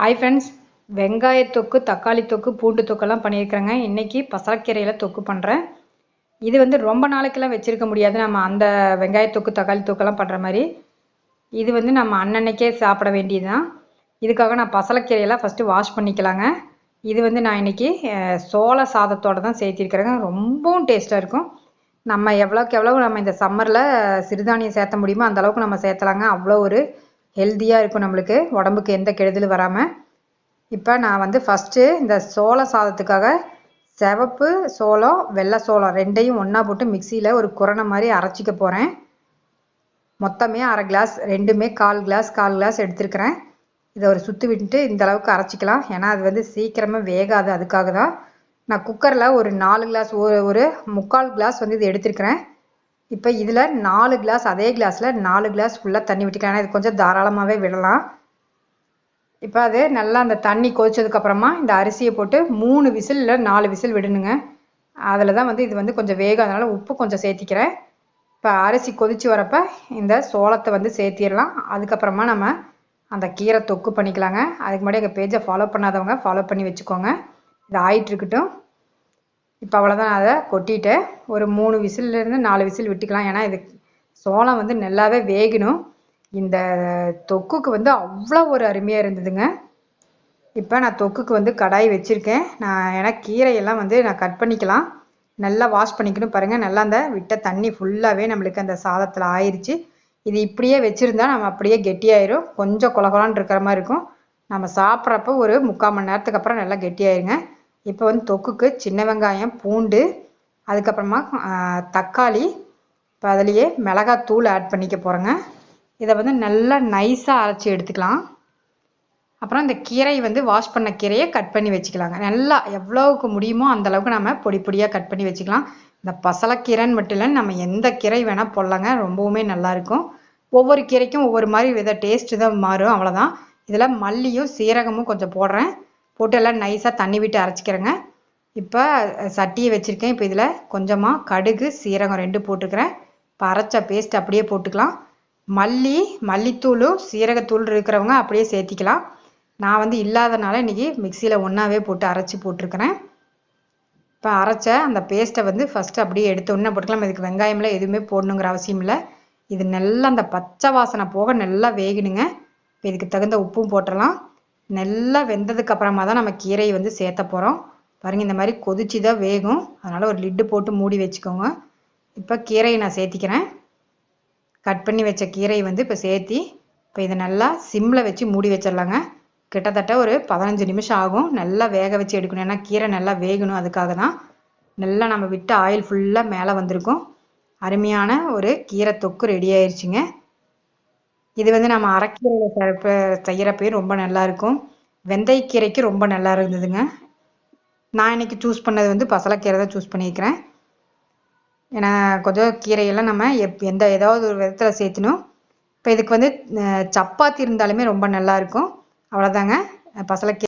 Hi friends வெங்காய தொக்கு தக்காளி தொக்கு பூண்டு தொக்கெல்லாம் பண்ணியிருக்கிறேங்க. இன்றைக்கி பசலக்கீரையில் தொக்கு பண்ணுறேன் இது வந்து ரொம்ப நாளைக்கெல்லாம் வச்சுருக்க முடியாது. நம்ம அந்த வெங்காய தொக்கு தக்காளி தொக்கெல்லாம் பண்ணுற மாதிரி. இது வந்து நம்ம அன்னன்னைக்கே சாப்பிட வேண்டியது தான் இதுக்காக நான் பசலக்கீரையெல்லாம் ஃபஸ்ட்டு வாஷ் பண்ணிக்கலாங்க. இது வந்து நான் இன்றைக்கி சோள சாதத்தோடு தான் சேர்த்திருக்கிறேங்க. ரொம்பவும் டேஸ்ட்டாக இருக்கும். நம்ம எவ்வளோக்கு எவ்வளோ நம்ம இந்த சம்மரில் சிறுதானியம் சேர்த்த முடியுமோ அந்த அளவுக்கு நம்ம சேர்த்தலாங்க. அவ்வளோ ஒரு ஹெல்த்தியாக இருக்கும் நம்மளுக்கு. உடம்புக்கு எந்த கெடுதலும் வராமல் இப்போ நான் வந்து ஃபஸ்ட்டு இந்த சோள சாதத்துக்காக சிவப்பு சோளம் வெள்ளை சோளம் ரெண்டையும் ஒன்றா போட்டு மிக்சியில் ஒரு குரணை மாதிரி அரைச்சிக்க போகிறேன் மொத்தமே அரை கிளாஸ் ரெண்டுமே கால் கிளாஸ் கால் கிளாஸ் எடுத்துருக்கிறேன். இதை ஒரு சுற்றி விட்டுட்டு இந்த அளவுக்கு அரைச்சிக்கலாம். ஏன்னா அது வந்து சீக்கிரமாக வேகாது. அதுக்காக தான் நான் குக்கரில் ஒரு நாலு கிளாஸ் ஒரு ஒரு முக்கால் கிளாஸ் வந்து இது எடுத்திருக்கிறேன். இப்போ இதில் நாலு கிளாஸ் அதே கிளாஸில் நாலு கிளாஸ் ஃபுல்லாக தண்ணி விட்டுக்கலாம் இது கொஞ்சம் தாராளமாகவே விடலாம். இப்போ அது நல்லா அந்த தண்ணி கொதிச்சதுக்கப்புறமா இந்த அரிசியை போட்டு மூணு விசில் இல்லை நாலு விசில் விடணுங்க. அதில் தான் வந்து இது வந்து கொஞ்சம் வேகம். அதனால் உப்பு கொஞ்சம் சேர்த்திக்கிறேன். இப்போ அரிசி கொதிச்சு வரப்போ இந்த சோளத்தை வந்து சேர்த்திடலாம். அதுக்கப்புறமா நம்ம அந்த கீரை தொக்கு பண்ணிக்கலாங்க. அதுக்கு முன்னாடி எங்கள் பேஜை ஃபாலோ பண்ணாதவங்க ஃபாலோ பண்ணி வச்சுக்கோங்க. இது ஆயிட்டு இருக்கட்டும். இப்போ அவ்வளோதான் அதை கொட்டிட்டு ஒரு மூணு விசிலிருந்து நாலு விசில் விட்டுக்கலாம். ஏன்னா இது சோளம் வந்து நல்லாவே வேகணும். இந்த தொக்குக்கு வந்து அவ்வளோ ஒரு அருமையாக இருந்ததுங்க. இப்போ நான் தொக்குக்கு வந்து கடாய் வச்சுருக்கேன். நான் ஏன்னா கீரையெல்லாம் வந்து நான் கட் பண்ணிக்கலாம். நல்லா வாஷ் பண்ணிக்கணும் பாருங்கள் நல்லா அந்த விட்ட தண்ணி ஃபுல்லாகவே நம்மளுக்கு அந்த சாதத்தில் ஆயிடுச்சு இது இப்படியே வச்சுருந்தா நம்ம அப்படியே கெட்டியாயிரும். கொஞ்சம் குலகுலான்னு இருக்கிற மாதிரி இருக்கும். நம்ம சாப்பிட்றப்ப ஒரு முக்கால் மணி நேரத்துக்கு அப்புறம் நல்லா கெட்டியாயிருங்க. இப்போ வந்து தொக்குக்கு சின்ன வெங்காயம் பூண்டு அதுக்கப்புறமா தக்காளி இப்போ அதுலேயே மிளகாத்தூள் ஆட் பண்ணிக்க போகிறேங்க இதை வந்து நல்லா நைஸாக அரைச்சி எடுத்துக்கலாம். அப்புறம் இந்த கீரை வந்து வாஷ் பண்ண கீரையை கட் பண்ணி வச்சுக்கலாங்க. நல்லா எவ்வளோவுக்கு முடியுமோ அந்த அளவுக்கு நம்ம பொடி பொடியாக கட் பண்ணி வச்சுக்கலாம். இந்த பசலக்கீரைன்னு மட்டும் இல்லை நம்ம எந்த கீரை வேணால் போடலாங்க. ரொம்பவுமே நல்லாயிருக்கும் ஒவ்வொரு கீரைக்கும் ஒவ்வொரு மாதிரி வித டேஸ்ட்டு தான் மாறும். அவ்வளோதான் இதில் மல்லியும் சீரகமும் கொஞ்சம் போடுறேன். போட்டு எல்லாம் நைஸாக தண்ணி விட்டு அரைச்சிக்கிறேங்க. இப்போ சட்டியை வச்சுருக்கேன். இப்போ இதில் கொஞ்சமாக கடுகு சீரகம் ரெண்டு போட்டுக்கிறேன். இப்போ அரைச்ச பேஸ்ட் அப்படியே போட்டுக்கலாம். மல்லி மல்லித்தூளும் சீரகத்தூள் இருக்கிறவங்க அப்படியே சேர்த்திக்கலாம். நான் வந்து இல்லாதனால இன்றைக்கி மிக்சியில் ஒன்றாவே போட்டு அரைச்சி போட்டிருக்கிறேன். இப்போ அரைச்ச அந்த பேஸ்ட்டை வந்து ஃபஸ்ட்டு அப்படியே எடுத்து ஒன்றா போட்டுக்கலாம். இதுக்கு வெங்காயம்லாம் எதுவுமே போடணுங்கிற அவசியம் இல்லை. இது நல்லா அந்த பச்சை வாசனை போக நல்லா வேகணுங்க. இப்போ இதுக்கு தகுந்த உப்பும் போட்டுடலாம் நல்லா வெந்ததுக்கு அப்புறமா தான் நம்ம கீரையை வந்து சேர்த்த போகிறோம் பாருங்கள் இந்த மாதிரி கொதிச்சு தான் வேகும். அதனால் ஒரு லிட்டு போட்டு மூடி வச்சுக்கோங்க. இப்போ கீரையை நான் சேர்த்திக்கிறேன். கட் பண்ணி வச்ச கீரையை வந்து இப்போ சேர்த்தி இப்போ இதை நல்லா சிம்மில் வச்சு மூடி வச்சிடலாங்க. கிட்டத்தட்ட ஒரு பதினஞ்சு நிமிஷம் ஆகும். நல்லா வேக வச்சு எடுக்கணும். ஏன்னா கீரை நல்லா வேகணும் அதுக்காக தான். நல்லா நம்ம விட்டு ஆயில் ஃபுல்லாக மேலே வந்திருக்கும். அருமையான ஒரு கீரை தொக்கு ரெடி ஆயிடுச்சுங்க இது வந்து நம்ம அரைக்கீரையில் செய்கிறப்பையும் ரொம்ப நல்லாயிருக்கும் வெந்தயக்கீரைக்கு ரொம்ப நல்லா இருந்ததுங்க. நான் இன்னைக்கு சூஸ் பண்ணது வந்து பசலக்கீரை தான் சூஸ் பண்ணியிருக்கிறேன். ஏன்னா கொஞ்சம் கீரையெல்லாம் நம்ம எப் எந்த ஏதாவது ஒரு விதத்தில் சேர்த்துணும். இப்போ இதுக்கு வந்து சப்பாத்தி இருந்தாலுமே ரொம்ப நல்லா இருக்கும். அவ்வளோதாங்க பசலக்கீரை